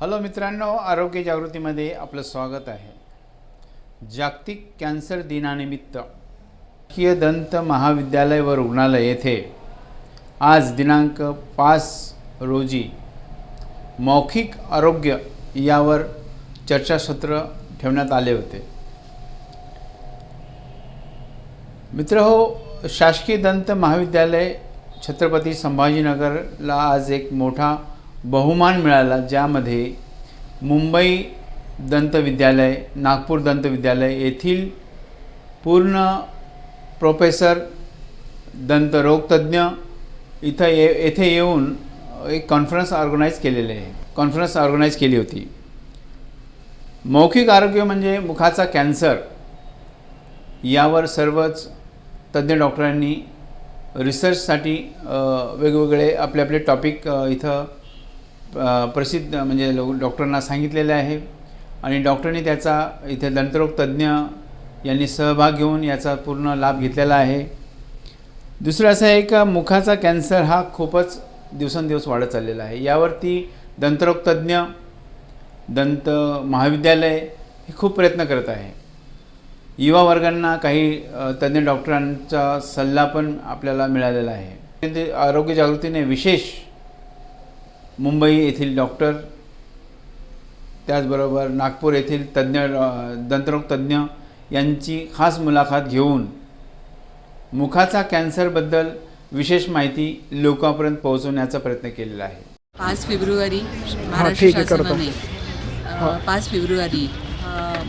Hello मित्रांनो आरोग्य जागृतीमध्ये आपलं स्वागत आहे. जागतिक कॅन्सर दिनानिमित्त राजकीय दंत महाविद्यालय व रुग्णालय येथे आज दिनांक पाच रोजी मौखिक आरोग्य यावर चर्चासत्र ठेवण्यात आले होते. मित्र हो शासकीय दंत महाविद्यालय छत्रपती संभाजीनगरला आज एक मोठा बहुमान मिळाला ज्यामध्ये मुंबई दंतविद्यालय नागपूर दंतविद्यालय येथील पूर्ण प्रोफेसर दंतरोगतज्ञ इथं ये येथे येऊन एक कॉन्फरन्स ऑर्गनाईज केलेले आहे. कॉन्फरन्स ऑर्गनाईज केली होती. मौखिक आरोग्य म्हणजे मुखाचा कॅन्सर यावर सर्वच तज्ज्ञ डॉक्टरांनी रिसर्चसाठी वेगवेगळे आपले आपले टॉपिक इथं प्रसिद्ध म्हणजे लो डॉक्टरांना सांगितलेले आहे. आणि डॉक्टरनी त्याचा इथे दंतरोग तज्ज्ञ यांनी सहभाग घेऊन याचा पूर्ण लाभ घेतलेला आहे. दुसरं असं आहे का मुखाचा कॅन्सर हा खूपच दिवसेंदिवस वाढत चाललेला आहे. यावरती दंतरोग तज्ज्ञ दंत महाविद्यालय हे खूप प्रयत्न करत आहे. युवा वर्गांना काही तज्ज्ञ डॉक्टरांचा सल्ला पण आपल्याला मिळालेला आहे. ते आरोग्य जागृतीने विशेष मुंबई येथील डॉक्टर त्याचबरोबर नागपूर येथील तज्ज्ञ अ, दंतरोग तज्ज्ञ यांची खास मुलाखत घेऊन मुखाचा कॅन्सरबद्दल विशेष माहिती लोकांपर्यंत पोहोचवण्याचा प्रयत्न केलेला आहे. पाच फेब्रुवारी महाराष्ट्र शासनाने पाच फेब्रुवारी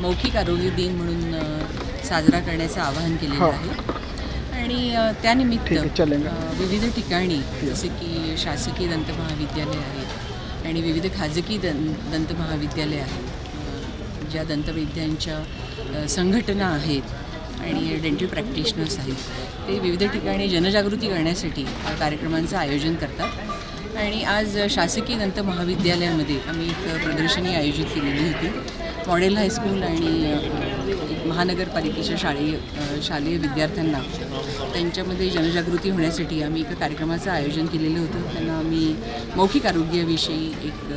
मौखिक आरोग्य दिन म्हणून साजरा करण्याचं आवाहन केलेलं आहे. आणि त्यानिमित्त विविध ठिकाणी जसे की शासकीय दंत महाविद्यालय आहेत आणि विविध खाजगी दं दंत महाविद्यालय आहेत ज्या दंतवैद्यांच्या संघटना आहेत आणि डेंटल प्रॅक्टिशनर्स आहेत ते विविध ठिकाणी जनजागृती करण्यासाठी कार्यक्रमांचं आयोजन करतात. आणि आज शासकीय दंत महाविद्यालयामध्ये आम्ही एक प्रदर्शनी आयोजित केलेली होती. मॉडेल हायस्कूल आणि महानगरपालिकेच्या शाळेय शालेय विद्यार्थ्यांना त्यांच्यामध्ये जनजागृती होण्यासाठी आम्ही एका कार्यक्रमाचं आयोजन केलेलं होतं. त्यांना आम्ही मौखिक आरोग्याविषयी एक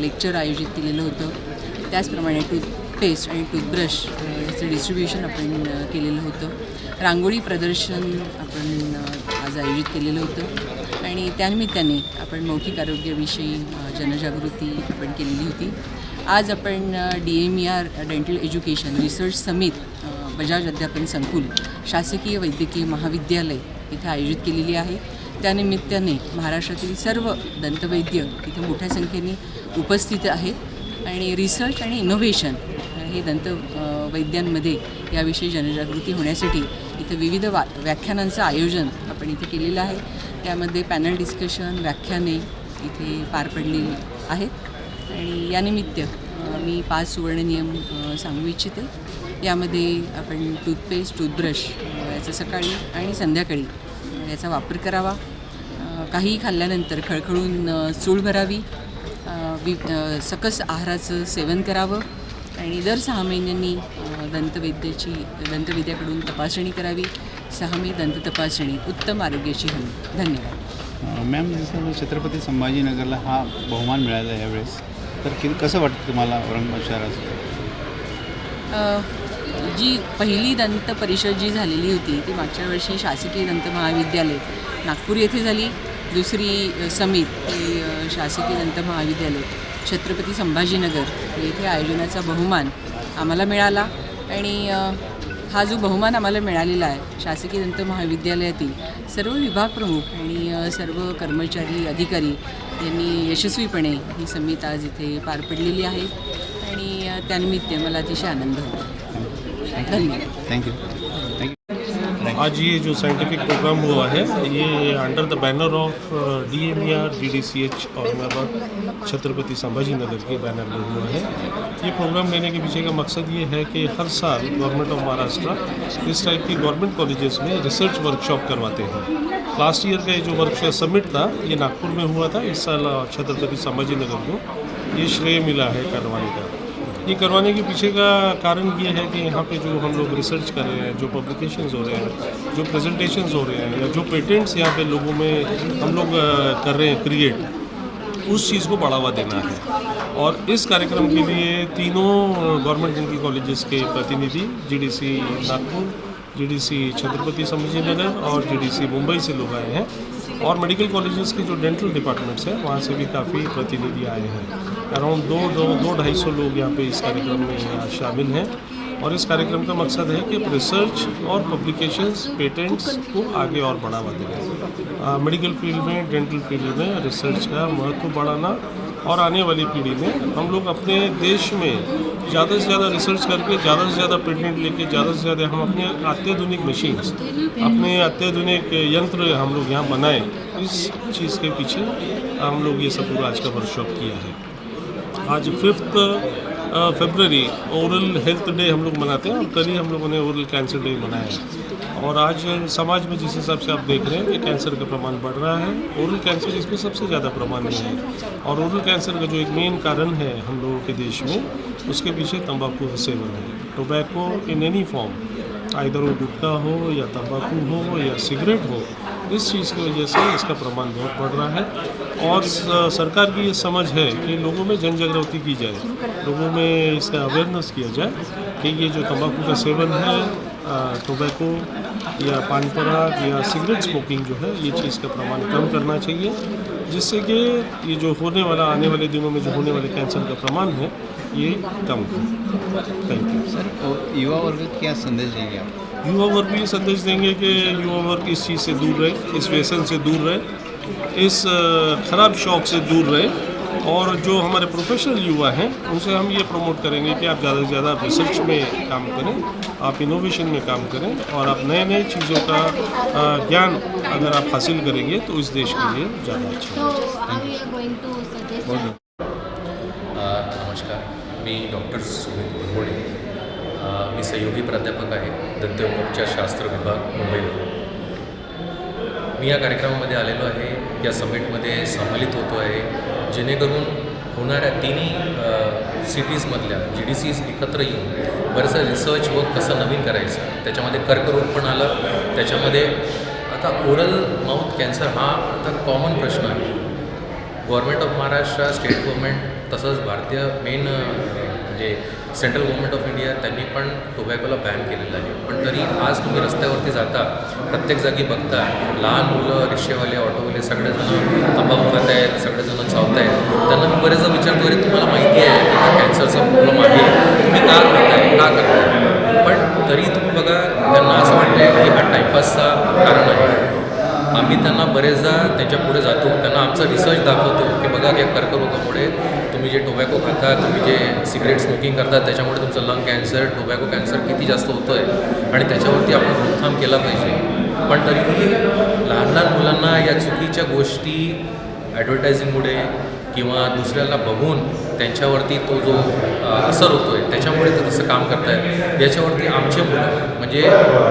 लेक्चर आयोजित केलेलं होतं. त्याचप्रमाणे टूथपेस्ट आणि टूथब्रश याचं डिस्ट्रीब्युशन आपण केलेलं होतं. रांगोळी प्रदर्शन आपण आज आयोजित केलेलं होतं. आणि त्यानिमित्ताने आपण मौखिक आरोग्याविषयी जनजागृती आपण केलेली होती. आज आपण D M E R dental education research summit Bajaj अध्यापन संकुल शासकीय वैद्यकीय महाविद्यालय इथे आयोजित केलेली आहे. त्यानिमित्ताने महाराष्ट्रातील सर्व दंतवैद्य इथे मोठ्या संख्येने उपस्थित आहेत आणि रिसर्च आणि इनोव्हेशन हे दंत वैद्यांमध्ये याविषयी जनजागृती होण्यासाठी इथं विविध वा व्याख्यानांचं आयोजन आपण इथे केलेलं आहे. त्यामध्ये पॅनल डिस्कशन व्याख्याने इथे पार पडलेली आहेत. आणि यानिमित्त मी पाच सुवर्ण नियम सांगू इच्छिते. यामध्ये आपण टूथपेस्ट टूथब्रश याचा सकाळी आणि संध्याकाळी याचा वापर करावा. काही खाल्ल्यानंतर खळखळून चूळ भरावी. वि सकस आहाराचं सेवन करावं. आणि दर सहा महिन्यांनी दंतवैद्याची दंतवैद्याकडून तपासणी करावी. सहामी दंत तपासणी उत्तम आरोग्याची हवी धन्यवाद. मॅम जसं छत्रपती संभाजीनगरला हा बहुमान मिळाला यावेळेस तर किती कसं वाटतं तुम्हाला औरंगाबाद शहराचं? जी पहिली दंत परिषद जी झालेली होती ती मागच्या वर्षी शासकीय दंत महाविद्यालय नागपूर येथे झाली. दुसरी समित ही शासकीय दंत महाविद्यालय छत्रपती संभाजीनगर येथे आयोजनाचा बहुमान आम्हाला मिळाला. आणि हा जो बहुमान आम्हाला मिळालेला आहे शासकीय दंत महाविद्यालयातील सर्व विभाग प्रमुख आणि सर्व कर्मचारी अधिकारी यांनी यशस्वीपणे ही समित आज इथे पार पडलेली आहे आणि त्यानिमित्त मला अतिशय आनंद होतो. धन्यवाद. आज ये जो साइंटिफिक प्रोग्राम हुआ है ये under the banner of D M E R G D C H Aurangabad Chhatrapati Sambhaji Nagar K banner में हुआ है। ये प्रोग्राम लेने के पीछे का मकसद ये है कि हर साल गवर्नमेंट ऑफ महाराष्ट्र इस टाइप की गवर्नमेंट कॉलेजेस में रिसर्च वर्कशॉप करवाते हैं। लास्ट ईयर का ये जो वर्कशॉप समिट था, ये नागपुर में हुआ था, इस साल छत्रपति संभाजी नगर को, ये श्रेय मिला है करवाने का। ये करवाने के पीछे का कारण ये है कि यहाँ पे जो हम लोग रिसर्च कर रहे हैं, जो पब्लिकेशंस हो रहे हैं, जो प्रेजेंटेशंस हो रहे हैं, या जो पेटेंट्स यहाँ पे लोगों में हम लोग कर रहे हैं क्रिएट उस चीज़ को बढ़ावा देना है। और इस कार्यक्रम के लिए तीनों गवर्नमेंट डिग्री कॉलेजेस के प्रतिनिधि जीडीसी नागपुर जीडीसी छत्रपति संभाजी नगर और जीडीसी मुंबई से लोग आए हैं। और मेडिकल कॉलेजेस के जो डेंटल डिपार्टमेंट्स हैं, वहाँ से भी काफ़ी प्रतिनिधि आए हैं। अराउंड दो दो दो ढाई सौ लोग यहाँ पे इस कार्यक्रम में शामिल हैं। और इस कार्यक्रम का मकसद है कि रिसर्च और पब्लिकेशंस पेटेंट्स को आगे और बढ़ावा देना मेडिकल फ़ील्ड में डेंटल फ़ील्ड में रिसर्च का महत्व बढ़ाना और आने वाली पीढ़ी में हम लोग अपने देश में ज़्यादा से ज़्यादा रिसर्च करके, ज़्यादा से ज़्यादा पेटेंट लेके, ज़्यादा से ज़्यादा हम अपने अत्याधुनिक मशीन्स अपने अत्याधुनिक यंत्र हम लोग यहाँ बनाएँ। इस चीज़ के पीछे हम लोग ये सब पूरा आज का वर्कशॉप किया है। आज fifth February oral health day हम लोग मनाते हैं और कल ही हम लोगों ने ओरल कैंसर डे मनाया है। और आज समाज में जिस हिसाब से आप देख रहे हैं कि कैंसर का प्रमाण बढ़ रहा है ओरल कैंसर इसमें सबसे ज़्यादा प्रमाण में है। और ओरल कैंसर का जो एक मेन कारण है हम लोगों के देश में, उसके पीछे तंबाकू का सेवन है। Tobacco in any form either वो गुटखा हो या तंबाकू हो या सिगरेट हो, इस चीज़ की वजह से इसका प्रमाण बहुत बढ़ रहा है। और सरकार की ये समझ है कि लोगों में जन जागृति की जाए, लोगों में इसका अवेयरनेस किया जाए कि ये जो तंबाकू का सेवन है टोबैको या पान पराग या सिगरेट स्मोकिंग जो है ये चीज़ का प्रमाण कम करना चाहिए जिससे कि ये जो होने वाला आने वाले दिनों में जो होने वाले कैंसर का प्रमाण है ये कम हो। थैंक यू सर और युवा वर्ग क्या संदेश देंगे आप? युवा वर्ग भी ये संदेश देंगे कि युवा वर्ग इस चीज़ से दूर रहे इस व्यसन से दूर रहे इस खराब शौक से दूर रहे और जो हमारे प्रोफेशनल युवा हैं उनसे हम ये प्रमोट करेंगे कि आप ज़्यादा से ज़्यादा रिसर्च में काम करें आप इनोवेशन में काम करें और आप नए नए चीज़ों का ज्ञान अगर आप हासिल करेंगे तो इस देश के लिए ज़्यादा अच्छा है नमस्कार। मी डॉक्टर सुमित अ, मी सहयोगी प्राध्यापक है आहे दंतोपचारशास्त्र विभाग मुंबईवर मी या कार्यक्रमामध्ये आलेलो आहे या समिटमध्ये सम्मिलित होतो आहे. जेणेकरून होणाऱ्या तिन्ही सिटीजमधल्या जी डी सीज एकत्र येऊन बरंचसं रिसर्च वर्क कसं नवीन करायचं त्याच्यामध्ये कर्करोग पण आलं. त्याच्यामध्ये आता ओरल माउथ कॅन्सर हा आता कॉमन प्रश्न आहे. Government of Maharashtra state government तसंच भारतीय मेन म्हणजे सेंट्रल गव्हर्मेंट ऑफ इंडिया त्यांनी पण टोबॅकोला बॅन केलेलं आहे. पण तरी आज तुम्ही रस्त्यावरती जाता प्रत्येक जागी बघता लहान मुलं रिक्षेवाले ऑटोवाले सगळेजण तंबाखू खात आहेत सगळेजण चावत आहेत. त्यांना मी बरेचदा विचारतो अरे तुम्हाला माहिती आहे की हा कॅन्सरचा प्रॉब्लेम आहे? तुम्ही का करताय? का करताय? पण तरी तुम्ही बघा त्यांना असं वाटतंय की हा टाईमपासचा कारण आहे. आम्ही त्यांना बरेचदा त्यांच्या पुढे जातो. त्यांना आमचा रिसर्च दाखवतो की बघा या कर्करोगामुळे तुम्ही जे टोबॅको खाता तुम्ही जे सिगरेट स्मोकिंग करता त्याच्यामुळे तुमचं लंग कॅन्सर टोबॅको कॅन्सर किती जास्त होतं आहे आणि त्याच्यावरती आपण रोकथाम केला पाहिजे. पण तरीही लहान लहान मुलांना या चुकीच्या गोष्टी ॲडव्हर्टायझिंगमुळे किंवा दुसऱ्याला बघून त्यांच्यावरती तो जो असर होतो आहे त्याच्यामुळे ते तसं काम करतायत. याच्यावरती आमचे मुलं म्हणजे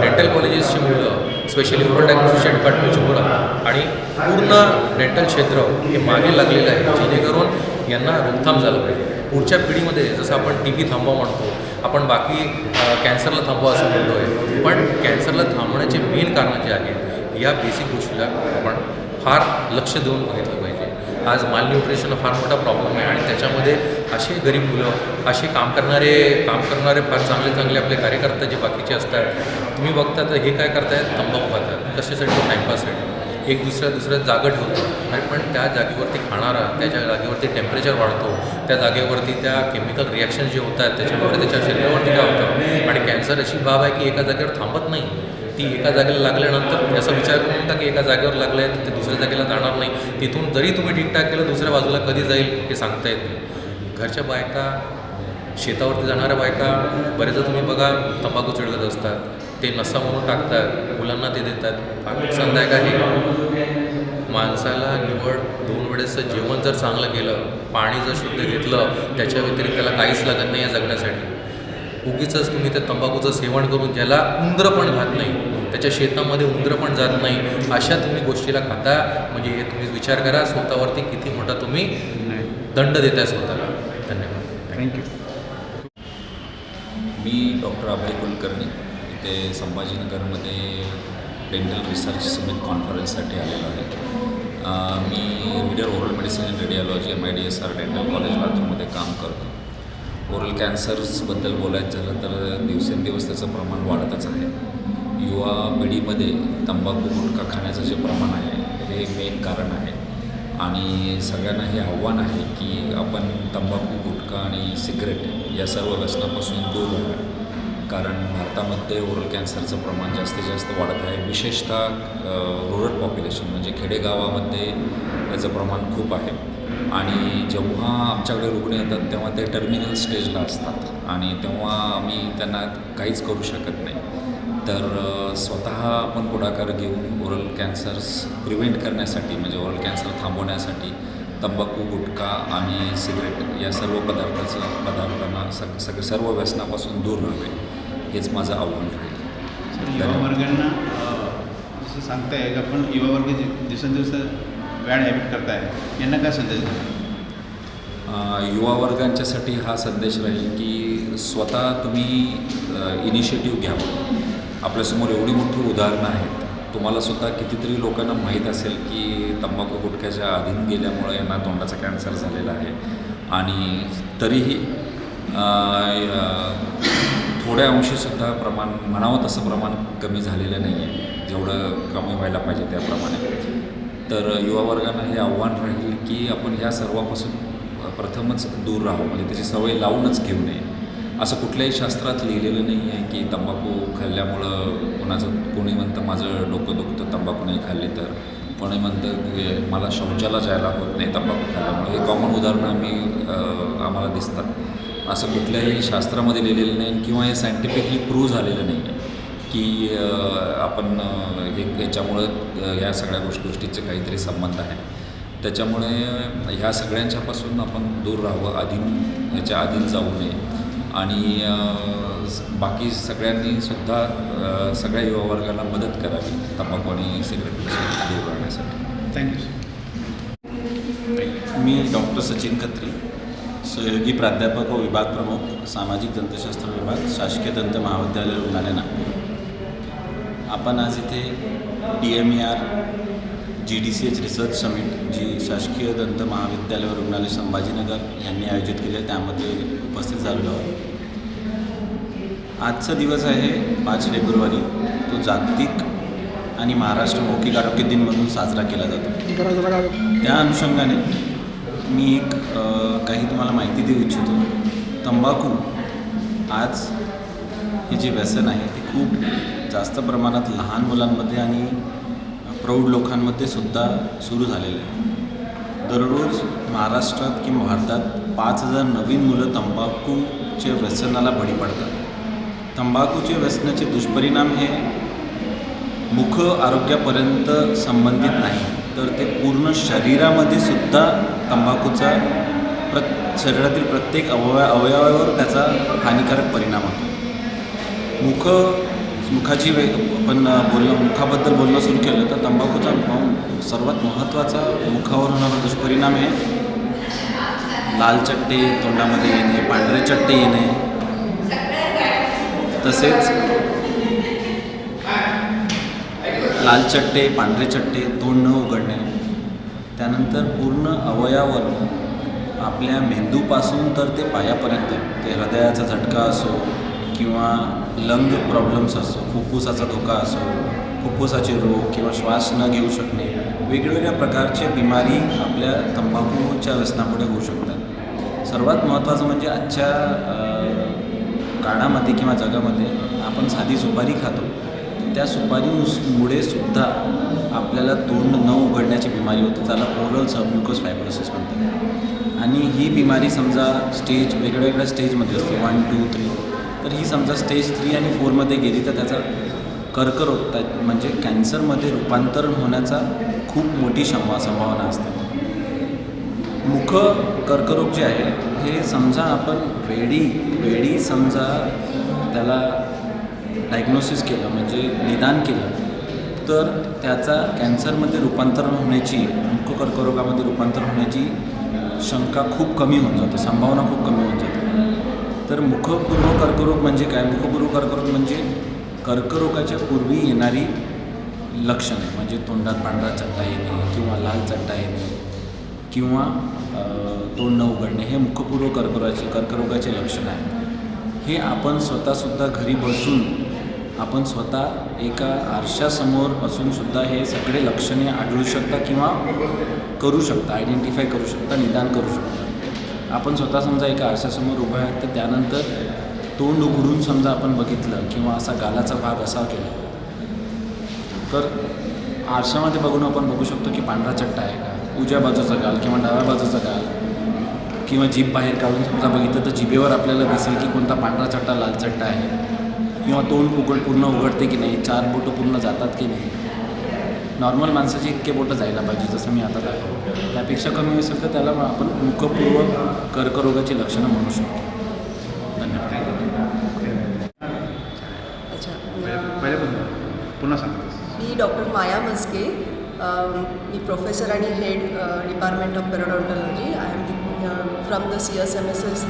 डेंटल कॉलेजेसची मुलं स्पेशली ओरल डायग्नोसिसच्या डिपार्टमेंटची मुलं. आणि पूर्ण डेंटल क्षेत्र हे मागे लागलेलं आहे जेणेकरून यांना रोकथाम झालं पाहिजे. पुढच्या पिढीमध्ये जसं आपण टी बी थांबवा म्हणतो आपण बाकी कॅन्सरला थांबवा असं म्हणतो आहे पण कॅन्सरला थांबवण्याचे मेन कारणं जे आहेत या बेसिक गोष्टीला आपण फार लक्ष देऊन बघितलं पाहिजे. आज मालन्यूट्रिशन हा फार मोठा प्रॉब्लेम आहे आणि त्याच्यामध्ये असे गरीब मुलं असे काम करणारे काम करणारे फार चांगले चांगले आपले कार्यकर्ता जे बाकीचे असतात तुम्ही बघता तर हे काय करतायत? तंबाखू खातात. कशासाठी? टाईमपाससाठी एक दुसऱ्या दुसऱ्या जागा ठेवतो. आणि पण त्या जागेवरती खाणारा त्याच्या जागेवरती टेम्परेचर वाढतो त्या जागेवरती त्या केमिकल रिॲक्शन जे होतात त्याच्यामुळे त्याच्या शरीरावरती काय होतं? आणि कॅन्सर अशी बाब आहे की एका जागेवर थांबत नाही. ती एका जागेला लागल्यानंतर याचा विचार करू नका की एका जागेवर लागलं आहे तर ते दुसऱ्या जागेला जाणार नाही. तिथून जरी तुम्ही ठीकठाक केलं दुसऱ्या बाजूला कधी जाईल हे सांगता येत नाही. घरच्या बायका शेतावरती जाणाऱ्या बायका बरेचदा तुम्ही बघा तंबाखू चिडवत असतात. ते नसा म्हणून टाकतात मुलांना ते देतात. फार नुकसानदायक आहे. माणसाला निवड दोन वेळेचं जेवण जर चांगलं केलं पाणी जर शुद्ध घेतलं त्याच्या व्यतिरिक्त त्याला काहीच लागत नाही आहे जगण्यासाठी. उगीच तुम्ही ते तंबाखूचं सेवन करून ज्याला उंदरं पण खात नाही त्याच्या शेतामध्ये उंदरं पण जात नाही अशा तुम्ही गोष्टीला खाता. म्हणजे हे तुम्ही विचार करा स्वतःवरती किती मोठा तुम्ही दंड देताय स्वतःला. धन्यवाद. थँक्यू मी डॉक्टर अभय कुलकर्णी इथे संभाजीनगरमध्ये डेंटल रिसर्च समिट कॉन्फरन्ससाठी आलेलो आहे. मी reader oral medicine and radiology M I D S R dental college लातूरमध्ये काम करतो. ओरल कॅन्सर्सबद्दल बोलायचं झालं तर दिवसेंदिवस त्याचं प्रमाण वाढतच आहे. युवा पिढीमध्ये तंबाखू गुटखा खाण्याचं जे प्रमाण आहे हे मेन कारण आहे. आणि सगळ्यांना हे आव्हान आहे की आपण तंबाखू गुटखा आणि सिगरेट या सर्व व्यसनापासून दूर राहावं. कारण भारतामध्ये ओरल कॅन्सरचं प्रमाण जास्तीत जास्त वाढत आहे. विशेषतः रुरल पॉप्युलेशन म्हणजे खेडेगावामध्ये त्याचं प्रमाण खूप आहे. आणि जेव्हा आमच्याकडे रुग्ण येतात तेव्हा ते टर्मिनल स्टेजला असतात. आणि तेव्हा आम्ही त्यांना काहीच करू शकत नाही. तर स्वतः आपण पुढाकार घेऊन ओरल कॅन्सर्स प्रिव्हेंट करण्यासाठी म्हणजे ओरल कॅन्सर थांबवण्यासाठी तंबाखू गुटखा आणि सिगरेट या सर्व पदार्थाचं पदार्थांना सग सग सर्व व्यसनापासून दूर राहावे. हेच माझं आव्हान राहील. युवा वर्गांना जसं सांगताय की आपण युवा वर्ग जे दिवसेंदिवस बॅड हॅबिट करताय. यांना काय संदेश युवा वर्गांच्यासाठी हा संदेश राहील की स्वतः तुम्ही इनिशिएटिव्ह घ्यावं आपल्यासमोर एवढी मोठी उदाहरणं आहेत. तुम्हाला स्वतः कितीतरी लोकांना माहीत असेल की तंबाखू गुटख्याच्या अधीन गेल्यामुळे यांना तोंडाचा कॅन्सर झालेला आहे. आणि तरीही थोड्या अंशीसुद्धा प्रमाण म्हणावं तसं प्रमाण कमी झालेलं नाही आहे जेवढं कमी व्हायला पाहिजे त्याप्रमाणे. तर युवा वर्गांना हे आव्हान राहील की आपण ह्या सर्वापासून प्रथमच दूर राहू म्हणजे त्याची सवय लावूनच घेऊ नये. असं कुठल्याही शास्त्रात लिहिलेलं नाही आहे की तंबाखू खाल्ल्यामुळं कोणाचं कोणी म्हणतं माझं डोकं दुखतं तंबाखू नाही खाल्ले तर. कोणी म्हणतं की मला शौचाला जायला होत नाही तंबाखू खाल्ल्यामुळे. हे कॉमन उदाहरणं आम्ही आम्हाला दिसतात. असं कुठल्याही शास्त्रामध्ये लिहिलेलं नाही किंवा हे सायंटिफिकली प्रूव्ह झालेलं नाही आहे. की आपण हे याच्यामुळं या सगळ्या गोष्टी गोष्टीचे काहीतरी संबंध आहे. त्याच्यामुळे ह्या सगळ्यांच्यापासून आपण दूर राहावं अधीन याच्या अधीन जाऊ नये. आणि बाकी सगळ्यांनी सुद्धा सगळ्या युवा वर्गाला मदत करावी तंबाखू आणि सिगरेटपासून दूर राहण्यासाठी. थँक्यू मी डॉक्टर सचिन खत्री सहयोगी प्राध्यापक व विभाग प्रमुख सामाजिक दंतशास्त्र विभाग शासकीय दंत महाविद्यालय रुग्णालय नागपूर. आपण आज इथे D M E R G D C H research summit जी शासकीय दंत महाविद्यालय व रुग्णालय संभाजीनगर यांनी आयोजित केले आहे त्यामध्ये उपस्थित झालेलो आहोत. आजचा दिवस आहे पाच फेब्रुवारी. तो जागतिक आणि महाराष्ट्र मौखिक आरोग्य दिन म्हणून साजरा केला जातो. त्या अनुषंगाने मी एक काही तुम्हाला माहिती देऊ इच्छितो. तंबाखू आज हे जे व्यसन आहे ते खूप जास्त प्रमाणात लहान मुलांमध्ये आणि प्रौढ लोकांमध्ये सुद्धा सुरू झालेलं आहे. दररोज महाराष्ट्रात किंवा भारतात पाच हजार नवीन मुलं तंबाखूचे व्यसनाला बळी पडतात. तंबाखूचे व्यसनाचे दुष्परिणाम हे मुख आरोग्यापर्यंत संबंधित नाही तर ते पूर्ण शरीरामध्ये सुद्धा तंबाखूचा प्र शरीरातील प्रत्येक अवय अवयवावर त्याचा हानिकारक परिणाम होतो. मुख मुखाची वे आपण बोलणं मुखाबद्दल बोलणं सुरू केलं तर तंबाखूचा सर्वात महत्त्वाचा मुखावर होणारा दुष्परिणाम आहे लाल चट्टे तोंडामध्ये येणे पांढरे चट्टे येणे. तसेच लाल चट्टे पांढरे चट्टे तोंड न उघडणे. त्यानंतर पूर्ण अवयावर आपल्या मेंदूपासून तर ते पायापर्यंत ते हृदयाचा झटका असो किंवा लंग प्रॉब्लेम्स असो फुफ्फुसाचा धोका असो फुफ्फुसाचे रोग किंवा श्वास न घेऊ शकणे वेगवेगळ्या प्रकारचे बिमारी आपल्या तंबाखूच्या व्यसनापुढे होऊ शकतात. सर्वात महत्त्वाचं म्हणजे आजच्या काळामध्ये किंवा जगामध्ये आपण साधी सुपारी खातो. त्या सुपारीमुळे सुद्धा आपल्याला तोंड न उघडण्याची बिमारी होते त्याला ओरल सबम्युकस फायब्रोसिस म्हणतात. आणि ही बिमारी समजा स्टेज वेगळ्या वेगळ्या स्टेजमध्ये असते. वन टू थ्री ही समजा स्टेज थ्री आणि फोरमध्ये गेली तर त्याचा कर्करोग म्हणजे कॅन्सरमध्ये रूपांतरण होण्याचा खूप मोठी शंभा संभावना असते. मुख कर्करोग जे आहे हे समजा आपण वेडी वेडी समजा त्याला डायग्नोसिस केलं म्हणजे निदान केलं तर त्याचा कॅन्सरमध्ये रूपांतरण होण्याची मुख कर्करोगामध्ये रूपांतरण होण्याची शंका खूप कमी होऊन जाते संभावना खूप कमी होऊन जाते. तर मुखपूर्व कर्करोग म्हणजे काय? मुखपूर्व कर्करोग म्हणजे कर्करोगाच्या पूर्वी येणारी लक्षणे म्हणजे तोंडात पांढरा चट्टा येणे किंवा लाल चट्टा येणे किंवा तोंड न उघडणे हे मुखपूर्व कर्करोगाचे कर्करोगाचे लक्षण आहे हे आपण स्वतःसुद्धा घरी बसून आपण स्वतः एका आरशासमोर बसूनसुद्धा हे सगळे लक्षणे आढळू शकता किंवा करू शकता आयडेंटिफाय करू शकता निदान करू शकता. आपण स्वतः समजा एका आरशासमोर उभं आहे तर त्यानंतर तोंड उघडून समजा आपण बघितलं किंवा असा गालाचा भाग असा केला. तर आरशामध्ये बघून आपण बघू शकतो की पांढरा चट्टा आहे का? उजव्या बाजूचा गाल किंवा डाव्या बाजूचा गाल किंवा जीभ बाहेर काढून समजा बघितलं तर जिभेवर आपल्याला दिसेल की कोणता पांढरा चट्टा लाल चट्टा आहे. किंवा तोंड उघड पूर्ण उघडते की नाही? चार बोटं पूर्ण जातात की नाही? नॉर्मल माणसाचे इतके बोटं जायला पाहिजे जसं मी आता दाखवतो त्यापेक्षा कमी असेल तर त्याला आपण मुखपूर्व कर्करोगाची लक्षणं म्हणू शकतो. धन्यवाद. अच्छा पहिले पण पुन्हा सांगा. मी डॉक्टर माया मस्के मी प्रोफेसर आणि head department of periodontology I am from the C S M S S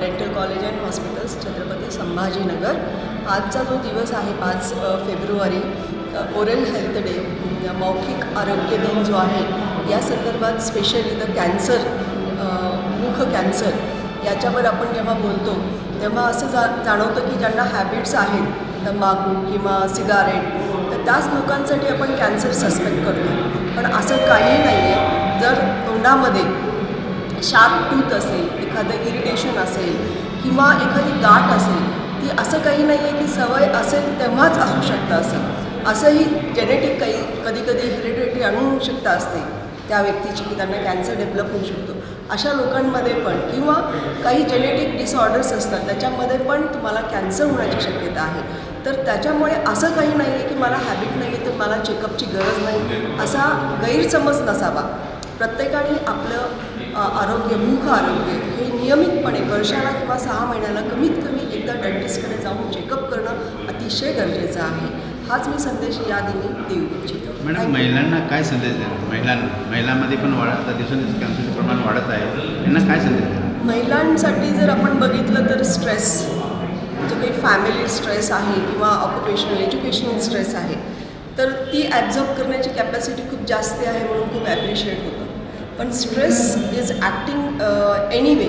dental college and hospitals Chhatrapati Sambhajinagar. आजचा जो दिवस आहे पाच फेब्रुवारी ओरल हेल्थ डे या मौखिक आरोग्य दिन जो आहे या संदर्भात स्पेशली द कॅन्सर मुख कॅन्सर याच्यावर आपण जेव्हा बोलतो तेव्हा असं जा जाणवतं की ज्यांना हॅबिट्स आहेत तंबाखू किंवा सिगारेट तर त्याच लोकांसाठी आपण कॅन्सर सस्पेक्ट करतो. पण असं काही नाही आहे जर तोंडामध्ये शार्प टूथ असेल एखादं इरिटेशन असेल किंवा एखादी गाठ असेल ती असं काही नाही आहे की सवय असेल तेव्हाच असू शकतं असं. असंही जेनेटिक काही कधी कधी हेरिडिटरी अनुवंशिकता असते. त्या व्यक्तीची की त्यांना कॅन्सर डेव्हलप होऊ शकतो. अशा लोकांमध्ये पण किंवा काही जेनेटिक डिसऑर्डर्स असतात त्याच्यामध्ये पण तुम्हाला कॅन्सर होण्याची शक्यता आहे. तर त्याच्यामुळे असं काही नाही आहे की मला हॅबिट नाही आहे तर मला चेकअपची गरज नाही. असा गैरसमज नसावा. प्रत्येकाने आपलं आरोग्य मुख आरोग्य हे नियमितपणे वर्षाला किंवा सहा महिन्याला कमीत कमी एकदा डेंटिस्टकडे जाऊन चेकअप करणं अतिशय गरजेचं आहे. हाच मी संदेश या दिनी देऊ इच्छितो. मॅडम. महिलांना काय संदेश द्याल महिलांना महिलांमध्ये पण वाढ आता दिवसेंदिवस कॅन्सरचं प्रमाण वाढत आहे. यांना काय संदेश द्याल महिलांसाठी जर आपण बघितलं तर स्ट्रेस जो काही फॅमिली स्ट्रेस आहे किंवा ऑक्युपेशनल एज्युकेशनल स्ट्रेस आहे तर ती ॲब्झॉर्ब करण्याची कॅपॅसिटी खूप जास्त आहे म्हणून खूप ॲप्रिशिएट होतं. पण स्ट्रेस इज ॲक्टिंग एनिवे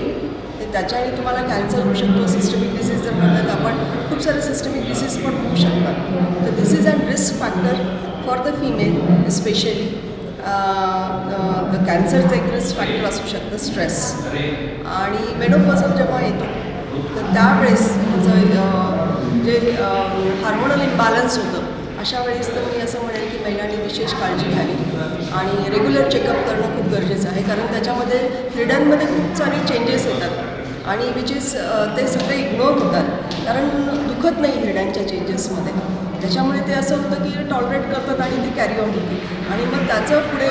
त्याच्याने तुम्हाला कॅन्सर होऊ शकतो. सिस्टमिक डिसीज जर म्हणतात आपण खूप सारे सिस्टमिक डिसीज पण होऊ शकतात. तर this is and risk factor for the female specially the कॅन्सरचं एक रिस्क फॅक्टर असू शकतं स्ट्रेस आणि मेनोपॉझल जेव्हा येतो तर त्यावेळेस तुमचं जे हार्मोनल इम्बॅलन्स होतं अशा वेळेस तर मी असं म्हणेल की महिलांनी विशेष काळजी घ्यावी. आणि रेग्युलर चेकअप करणं खूप गरजेचं आहे. कारण त्याच्यामध्ये हिरड्यांमध्ये खूप सारे चेंजेस येतात. आणि विच इज ते सगळे इग्नोर होतात. कारण दुखत नाही हिरड्यांच्या चेंजेसमध्ये त्याच्यामुळे ते असं होतं की टॉलरेट करतात आणि ते कॅरी ऑन होते आणि मग त्याचं पुढे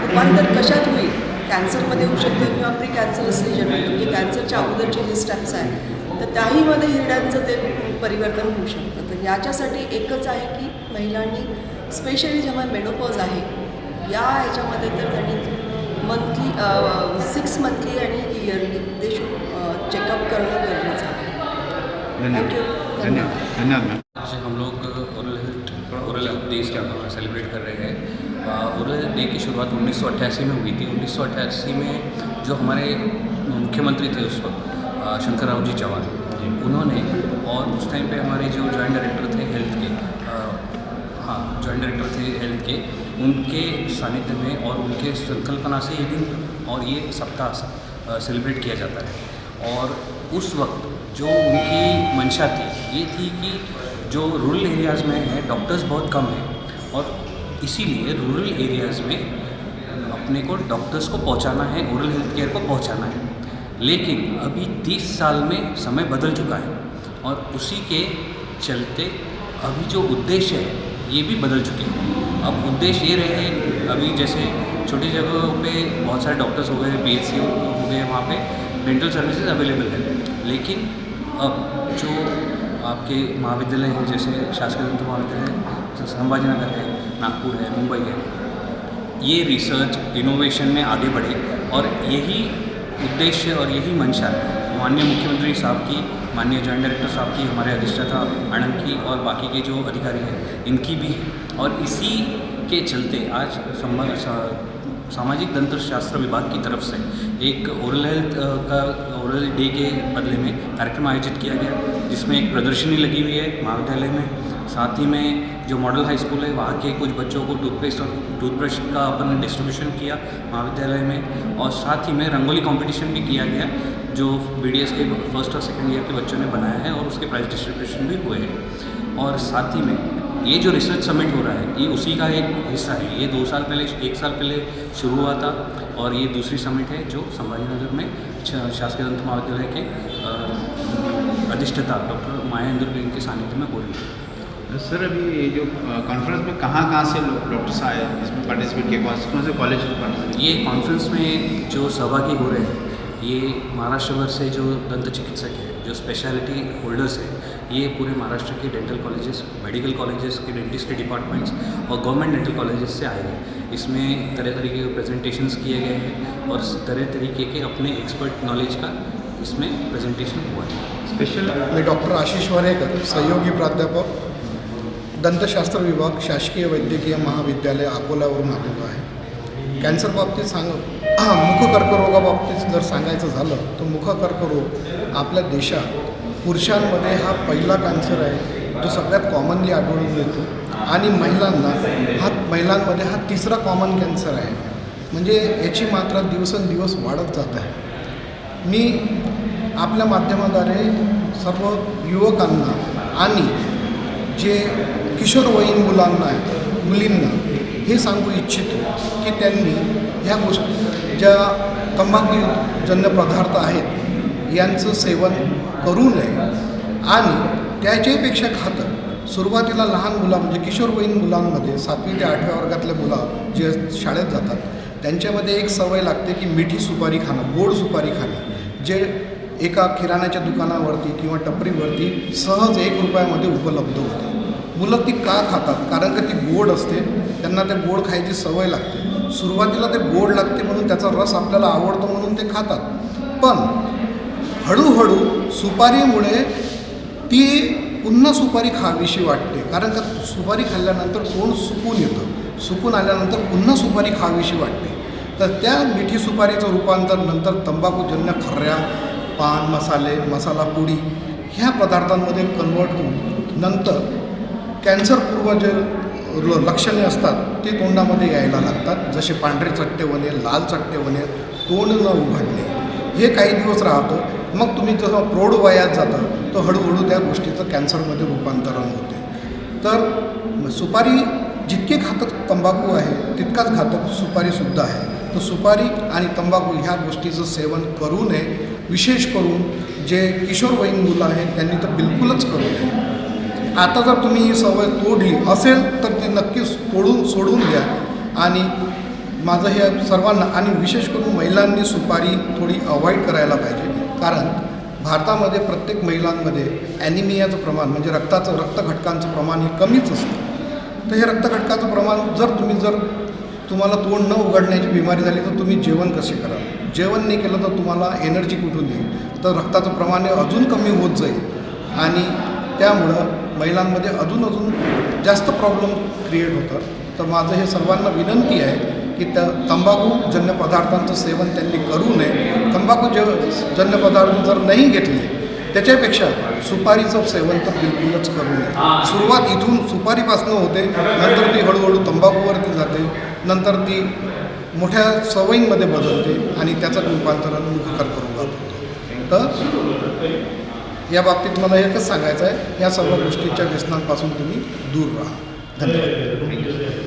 रूपांतर कशात होईल? कॅन्सरमध्ये होऊ शकतं किंवा प्री कॅन्सरस रिजन म्हणजे कॅन्सरच्या अगोदरचे जे स्टेप्स आहेत तर त्याहीमध्ये हिरड्यांचं ते परिवर्तन होऊ शकतं. तर याच्यासाठी एकच आहे की महिलांनी स्पेशली जेव्हा मेनोपॉज आहे या ह्याच्यामध्ये तर त्यांनी मंथली सिक्स मंथली आणि इयरली ते चेकअप गरजेचं आहे धन्यवाद। धन्यवाद। धन्यवाद मॅम आज हम लोग oral health oral health day का सेलिब्रेट कर रहे हैं। ओरल हेल्थ डे की शुरुआत 1988 में हुई थी। 1988 में जो हमारे मुख्यमंत्री थे उस वक्त शंकर राव जी चौहान उन्होंने और उस टाइम पे हमारे जो जॉइंट डायरेक्टर थे हेल्थ के हाँ जॉइंट डायरेक्टर थे हेल्थ के उनके सानिध्य में और उनके संकल्पना से ये दिन और ये सप्ताह सेलिब्रेट किया जाता है। और उस वक्त जो उनकी मंशा थी, ये थी कि जो रूरल एरियाज़ में है डॉक्टर्स बहुत कम हैं और इसीलिए रूरल एरियाज़ में अपने को डॉक्टर्स को पहुंचाना है ओरल हेल्थ केयर को पहुंचाना है। लेकिन अभी 30 साल में समय बदल चुका है और उसी के चलते अभी जो उद्देश्य है, ये भी बदल चुके हैं। अब उद्देश्य ये रहे अभी जैसे छोटी जगहों पे बहुत सारे डॉक्टर्स हो गए पी हो गए, वहाँ पे डेंटल सर्विसेज़ अवेलेबल है। लेकिन अब जो आपके महाविद्यालय हैं, जैसे शासकीय दंत महाविद्यालय संभाजीनगर है, नागपुर है, मुंबई है, ये रिसर्च इनोवेशन में आगे बढ़े और यही उद्देश्य और यही मंशा माननीय मुख्यमंत्री साहब की, माननीय जॉइंट डायरेक्टर साहब की, हमारे अधिष्ठाता आनंद की और बाकी के जो अधिकारी हैं, इनकी भी और इसी के चलते आज सामाजिक दंत शास्त्र विभाग की तरफ़ से एक ओरल हेल्थ का ओरल डे के बदले में कार्यक्रम आयोजित किया गया, जिसमें एक प्रदर्शनी लगी हुई है महाविद्यालय में। साथ ही में जो मॉडल हाई स्कूल है, वहाँ के कुछ बच्चों को टूथपेस्ट और टूथब्रश का अपन ने डिस्ट्रीब्यूशन किया महाविद्यालय में। और साथ ही में रंगोली कंपटीशन भी किया गया, जो बीडीएस के फ़र्स्ट और सेकेंड ईयर के बच्चों ने बनाया है और उसके प्राइज डिस्ट्रीब्यूशन भी हुए हैं। और साथ ही में ये जो रिसर्च समिट हो रहा है ये उसी का एक हिस्सा है। ये दो साल पहले एक साल पहले शुरू हुआ था और ये दूसरी समिट है जो संभाजीनगर में शासकीय दंत महाविद्यालय के अधिष्ठाता डॉक्टर माहेंद्र के सानिध्य में हो रही है। सर अभी ये जो कॉन्फ्रेंस में कहाँ कहाँ से लोग डॉक्टर्स आए? इसमें पार्टिसिपेट किए? कौन कौन से कॉलेज ये कॉन्फ्रेंस में जो सहभागी हो रहे हैं ये महाराष्ट्र भर से जो दंत चिकित्सक है जो स्पेशलिटी होल्डर्स है ये पूरे महाराष्ट्र के डेंटल कॉलेजेस मेडिकल कॉलेजेस के डेंटिस्ट के डिपार्टमेंट्स और गवर्नमेंट डेंटल कॉलेजेस से आए हैं। इसमें तरह तरीके के प्रेजेंटेशंस किए गए हैं और तरह तरीके के अपने एक्सपर्ट नॉलेज का इसमें प्रेजेंटेशन हुआ है। स्पेशल मी डॉक्टर आशिष वरेकर सहयोगी प्राध्यापक दंतशास्त्र विभाग शासकीय वैद्यकीय महाविद्यालय अकोल्यावरून आलेलो आहे. कॅन्सर बाबतीत सांग मुखकर्करोगाबाबतीत जर सांगायचं झालं तर मुखकर्करोग आपल्या देशात पुरुषांमध्ये हा पहिला कॅन्सर आहे जो सगळ्यात कॉमनली आढळून येतो. आणि महिलांना हा महिलांमध्ये हा तिसरा कॉमन कॅन्सर आहे. म्हणजे याची मात्रा दिवसेंदिवस वाढत जात आहे. मी आपल्या माध्यमाद्वारे सर्व युवकांना आणि जे किशोरवयीन मुलांना आहे मुलींना हे सांगू इच्छितो की त्यांनी ह्या गोष्टी ज्या तंबाखूजन्य पदार्थ आहेत यांचं सेवन करू नये. आणि त्याच्यापेक्षा घातक सुरुवातीला लहान मुलं म्हणजे किशोरवयीन मुलांमध्ये सातवी ते आठव्या वर्गातले मुलं जे शाळेत जातात त्यांच्यामध्ये एक सवय लागते की मिठी सुपारी खाणं गोड सुपारी खाणं. जे एका किराण्याच्या दुकानावरती किंवा टपरीवरती सहज एक रुपयामध्ये उपलब्ध होते. मुलं ती का खातात? कारण का ती गोड असते? त्यांना ते गोड खायची सवय लागते. सुरुवातीला ते गोड लागते म्हणून त्याचा रस आपल्याला आवडतो म्हणून ते खातात. पण हळूहळू सुपारीमुळे ती पुन्हा सुपारी खावीशी वाटते. कारण का सुपारी खाल्ल्यानंतर तोंड सुकून येतं. सुकून आल्यानंतर पुन्हा सुपारी खावीशी वाटते. तर त्या मिठी सुपारीचं रूपांतर नंतर तंबाखूजन्य खर्या पान मसाले मसाला पुडी ह्या पदार्थांमध्ये कन्वर्ट होऊन नंतर कॅन्सरपूर्व जे ल- लक्षणे असतात ते तोंडामध्ये यायला लागतात. जसे पांढरे चट्टे होणे लाल चट्टे होणे तोंड न उघडणे. हे काही दिवस राहतं मग तुम्ही जसं प्रौढ वयात जाता तर हळूहळू त्या गोष्टीचं कॅन्सरमध्ये रूपांतरण होते. तर सुपारी जितके घातक तंबाखू आहे तितकाच घातक सुपारीसुद्धा आहे. तर सुपारी आणि तंबाखू ह्या गोष्टीचं सेवन करू नये विशेष करून जे किशोरवयीन मुलं आहेत त्यांनी तर बिलकुलच करू नये. आता जर तुम्ही ही सवय तोडली असेल तर ती नक्कीच तोडून सोडून द्या. आणि माझं हे सर्वांना आणि विशेष करून महिलांनी सुपारी थोडी अवॉइड करायला पाहिजे. कारण भारतामध्ये प्रत्येक महिलांमध्ये ॲनिमियाचं प्रमाण म्हणजे रक्ताचं रक्तघटकांचं प्रमाण हे कमीच असतं. तर हे रक्तघटकाचं प्रमाण जर तुम्ही जर तुम्हाला तोंड न उघडण्याची बिमारी झाली तर तुम्ही जेवण कसे कराल? जेवण नाही केलं तर तुम्हाला एनर्जी कुठून येईल? तर रक्ताचं प्रमाण हे अजून कमी होत जाईल. आणि त्यामुळं महिलांमध्ये अजून अजून जास्त प्रॉब्लेम क्रिएट होतात. तर माझं हे सर्वांना विनंती आहे की त्या तंबाखूजन्य पदार्थांचं सेवन त्यांनी करू नये. तंबाखू जे जन्य पदार्थ जर नाही घेतले त्याच्यापेक्षा सुपारीचं सेवन तर बिलकुलच करू नये. सुरुवात इथून सुपारीपासून होते नंतर ती हळूहळू तंबाखूवरती जाते नंतर ती मोठ्या सवयींमध्ये बदलते आणि त्याचं रूपांतरण मुखकर्करोगात होतं तर या बाबतीत मला एकच सांगायचं आहे या सर्व गोष्टीच्या व्यसनांपासून तुम्ही दूर राहा. धन्यवाद.